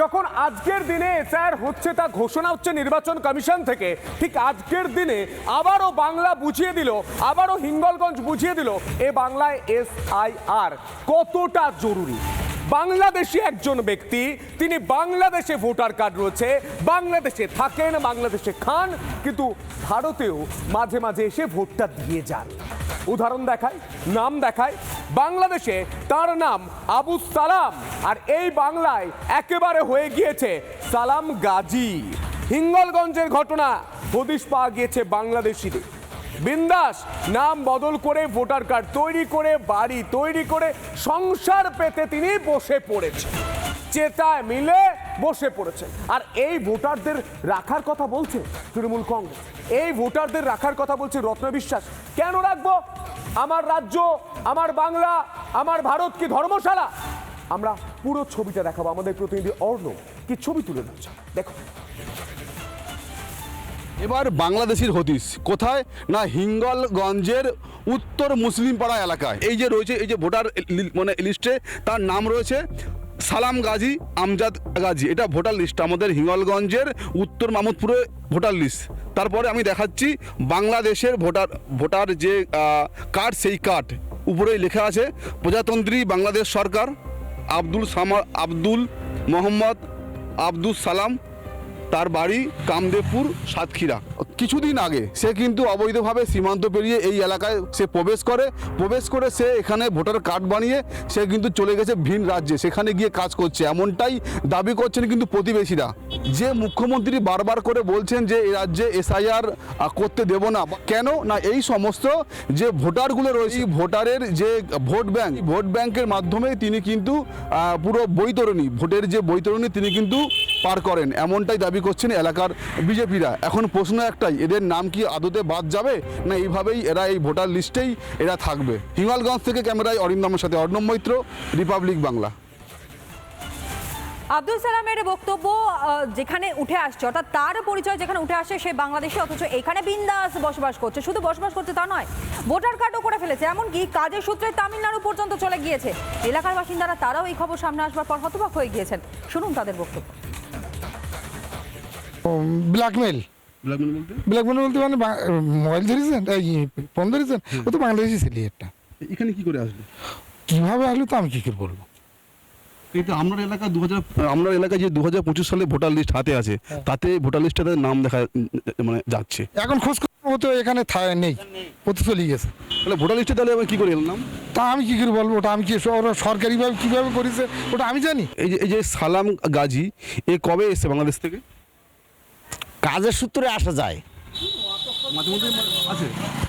যখন আজকের দিনে এসআইআর হচ্ছে তা ঘোষণা হচ্ছে নির্বাচন কমিশন থেকে। ঠিক আজকের দিনে আবারও বাংলা বুঝিয়ে দিল, আবারও হিঙ্গলগঞ্জ বুঝিয়ে দিল এ বাংলায় এসআইআর কতটা জরুরি। বাংলাদেশি একজন ব্যক্তি, তিনি বাংলাদেশে ভোটার কার্ড রয়েছে, বাংলাদেশে থাকেন, বাংলাদেশে খান, কিন্তু ভারতেও মাঝে মাঝে এসে ভোটটা দিয়ে যান। উদাহরণ দেখায়, নাম দেখায় বাংলাদেশে তার নাম আবু সালাম। আর এই বাংলায় একেবারে হয়ে গিয়েছে সালাম গাজী। হিঙ্গলগঞ্জের ঘটনা হদিশ পাওয়া গিয়েছে বাংলাদেশিদের। বিন্দাস নাম বদল করে ভোটার কার্ড তৈরি করে, বাড়ি তৈরি করে, সংসার পেতে তিনি বসে পড়েছে চেতায় মিলে বসে পড়েছেন আর এই ভোটারদের রাখার কথা বলছে তৃণমূল কংগ্রেস। এই ভোটারদের রাখার কথা বলছে রত্ন বিশ্বাস। কেন রাখব? আমার রাজ্য, আমার বাংলা, আমার ভারত কি ধর্মশালা? আমরা পুরো ছবিটা দেখাবো। আমাদের প্রতিনিধি অর্ণ কি ছবি তুলে ধরছে দেখো। এবার বাংলাদেশের হদিস। কোথায়? না হিঙ্গলগঞ্জের উত্তর মুসলিম পাড়া এলাকায়। এই যে রয়েছে, এই যে ভোটার মানে লিস্টে তার নাম রয়েছে সালাম গাজী, আমজাদ গাজী। এটা ভোটার লিস্ট, আমাদের হিঙ্গলগঞ্জের উত্তর মামুদপুরে ভোটার লিস্ট। তারপরে আমি দেখাচ্ছি বাংলাদেশের ভোটার ভোটার যে কার্ড, সেই কার্ড। উপরেই লেখা আছে, প্রজাতন্ত্রী বাংলাদেশ সরকার, আব্দুল সামা, আব্দুল মোহাম্মদ আব্দুল সালাম তার বাড়ি কামদেবপুর সাতক্ষীরা। কিছুদিন আগে সে কিন্তু অবৈধভাবে সীমান্ত পেরিয়ে এই এলাকায় সে প্রবেশ করে। প্রবেশ করে সে এখানে ভোটার কার্ড বানিয়ে সে কিন্তু চলে গেছে ভিন রাজ্যে। সেখানে গিয়ে কাজ করছে। এমনটাই দাবি করছেন কিন্তু প্রতিবেশীরা। যে মুখ্যমন্ত্রী বারবার করে বলছেন যে এই রাজ্যে এসআইআর করতে দেব না, কেন না এই সমস্ত যে ভোটারগুলো রয়েছে ভোটারের যে ভোট ব্যাংক, ভোট ব্যাংকের মাধ্যমে তিনি কিন্তু পুরো বৈতরণী, ভোটের যে বৈতরণী তিনি কিন্তু পার করেন। এমনটাই দাবি করছেন এলাকার বিজেপিরা। এখন প্রশ্ন একটাই, এদের নাম কি আদতে বাদ যাবে? না এইভাবেই এরা এই ভোটার লিস্টেই এরা থাকবে? হিমালগঞ্জ থেকে ক্যামেরায় অরিন্দমের সাথে অর্ণব মৈত্র, রিপাবলিক বাংলা। আব্দুল সালামের বক্তব্য যেখানে উঠে আসছে, অর্থাৎ তার পরিচয় যেখানে উঠে আসে সে বাংলাদেশে, অথচ এখানে বিন্দাস বসবাস করছে। শুধু বসবাস করছে তা নয়, ভোটার কার্ডও করে ফেলেছে। এমনকি কাজের সূত্রে তামিলনাড়ু পর্যন্ত চলে গিয়েছে। এলাকার বাসিন্দারা, তারাও এই খবর সামনে আসবার পর হতবাক হয়ে গিয়েছেন। শুনুন তাদের বক্তব্য। ব্ল্যাকমেল ব্ল্যাকমেল বলতে? মানে মোবাইল ধরেছেন? এই ফোন ধরেছেন? ও তো বাংলাদেশি ছেলে একটা। এখানে কি করে আসবে? কীভাবে আসলে তো আমি কি করে বলব? এটা আপনার এলাকা দু হাজার আপনার এলাকায় যে দু হাজার পঁচিশ সালে ভোটার লিস্ট হাতে আছে তাতে ভোটার লিস্টে তাদের নাম দেখা মানে যাচ্ছে। এখন খোঁজ ও তো এখানে থা- নেই। ও তো চলে গেছে। তাহলে ভোটার লিস্টে তাহলে আমি কি করে এলাম? তা আমি কি করে বলব? ওটা আমি কি ওরা সরকারিভাবে কীভাবে করেছে? ওটা আমি জানি। এই যে এই যে সালাম গাজী এ কবে এসছে বাংলাদেশ থেকে? কাজের সূত্রে আসা যায়।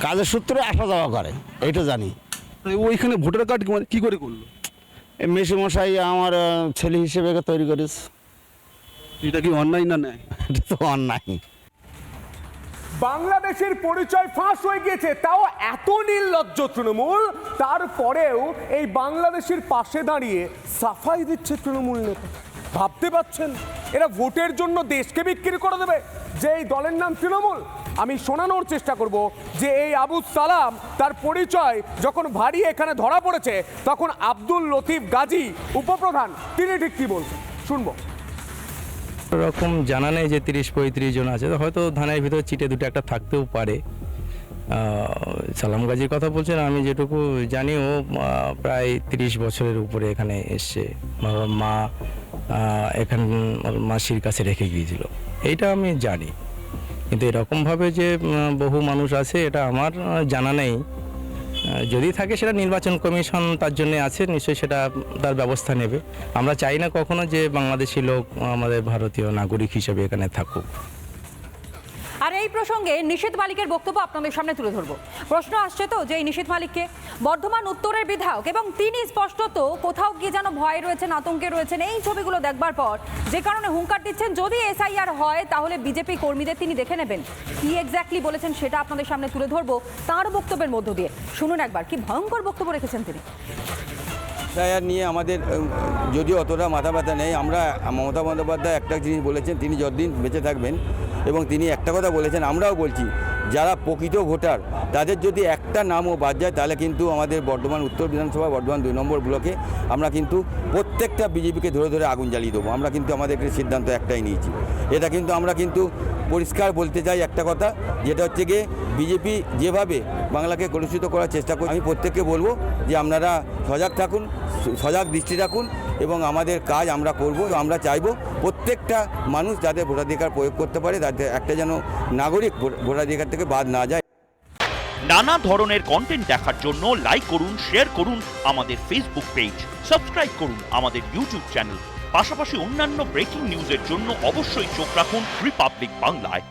কাজের সূত্রে আসা যাওয়া করে এটা জানি। ওইখানে ভোটার কার্ড কি করে করল? এই মেশিমশাই আমার ছেলে হিসেবে তৈরি করেছে। হ্যাঁ। এটা কি অন্যায় না নেয় এটা তো অন্যায়। বাংলাদেশের পরিচয় ফাঁস হয়ে গিয়েছে তাও এত নির্লজ্জ তৃণমূল তারপরেও এই বাংলাদেশের পাশে দাঁড়িয়ে সাফাই দিচ্ছে তৃণমূল নেতা। ভাবতে পাচ্ছেন এরা ভোটের জন্য দেশকে বিক্রি করে দেবে। যে এই দলের নাম তৃণমূল, আমি শোনানোর চেষ্টা করব যে এই আবু সালাম তার পরিচয় যখন ভারী এখানে ধরা পড়েছে, তখন আব্দুল লতিফ গাজী উপপ্রধান। তিনি ঠিক কি বলছেন? শুনব। ওরকম জানা নেই যে তিরিশ পঁয়ত্রিশ জন আছে। হয়তো ধানের ভিতরে চিটে দুটো একটা থাকতেও পারে। সালাম গাজীর কথা বলছেন, আমি যেটুকু জানি ও প্রায় তিরিশ বছরের উপরে এখানে এসছে। ওর মা এখানে মাসির কাছে রেখে গিয়েছিল। এটা আমি জানি। কিন্তু এরকমভাবে যে বহু মানুষ আছে, এটা আমার জানা নেই। যদি থাকে সেটা নির্বাচন কমিশন তার জন্য আছে, নিশ্চয়ই সেটা তার ব্যবস্থা নেবে। আমরা চাই না কখনো যে বাংলাদেশি লোক আমাদের ভারতীয় নাগরিক হিসেবে এখানে থাকুক। এই প্রসঙ্গে নিষেধ মালিকের বক্তব্য আপনাদের সামনে তুলে ধরবো। প্রশ্ন আসছে তো যে এই নিষেধ মালিককে বর্ধমান উত্তরের বিধায়ক এবং তিনি স্পষ্টত কোথাও গিয়ে যেন ভয়ে রয়েছেন, আতঙ্কে রয়েছেন, এই ছবিগুলো দেখবার পর যে কারণে হুঙ্কার দিচ্ছেন, যদি এসআইআর হয় তাহলে বিজেপি কর্মীদের তিনি দেখে নেবেন। কি এক্স্যাক্টলি বলেছেন সেটা আপনাদের সামনে তুলে ধরবো তার বক্তব্যের মধ্য দিয়ে। শুনুন একবার, কি ভয়ঙ্কর বক্তব্য রেখেছেন তিনি। এসআইআর নিয়ে আমাদের, যদিও অতটা মাথা ব্যথা নেই, আমরা মমতা বন্দ্যোপাধ্যায় একটা জিনিস বলেছেন, তিনি যতদিন বেঁচে থাকবেন এবং তিনি একটা কথা বলেছেন, আমরাও বলছি, যারা প্রকৃত ভোটার, তাদের যদি একটা নামও বাদ যায়, তাহলে কিন্তু আমাদের বর্ধমান, উত্তর বিধানসভা, বর্ধমান দুই নম্বর ব্লকে আমরা কিন্তু প্রত্যেকটা বিজেপিকে ধরে ধরে আগুন জ্বালিয়ে দেবো। আমরা কিন্তু আমাদের সিদ্ধান্ত একটাই নিয়েছি। এটা কিন্তু আমরা কিন্তু পরিষ্কার বলতে চাই একটা কথা, যেটা হচ্ছে গিয়ে বিজেপি যেভাবে বাংলাকে কলুষিত করার চেষ্টা করে, আমি প্রত্যেককে বলব যে আপনারা সজাগ থাকুন সজাগ দৃষ্টি রাখুন এবং আমাদের কাজ আমরা করব, আমরা চাইব প্রত্যেকটা মানুষ যাদের ভোটাধিকার প্রয়োগ করতে পারে তাদের একটা যেন নাগরিক ভোট- ভোটাধিকার থেকে বাদ না যায়। নানা ধরনের কন্টেন্ট দেখার জন্য লাইক করুন শেয়ার করুন আমাদের ফেসবুক পেজ সাবস্ক্রাইব করুন আমাদের ইউটিউব চ্যানেল পাশাপাশি অন্যান্য ব্রেকিং নিউজের জন্য অবশ্যই চোখ রাখুন রিপাবলিক বাংলায়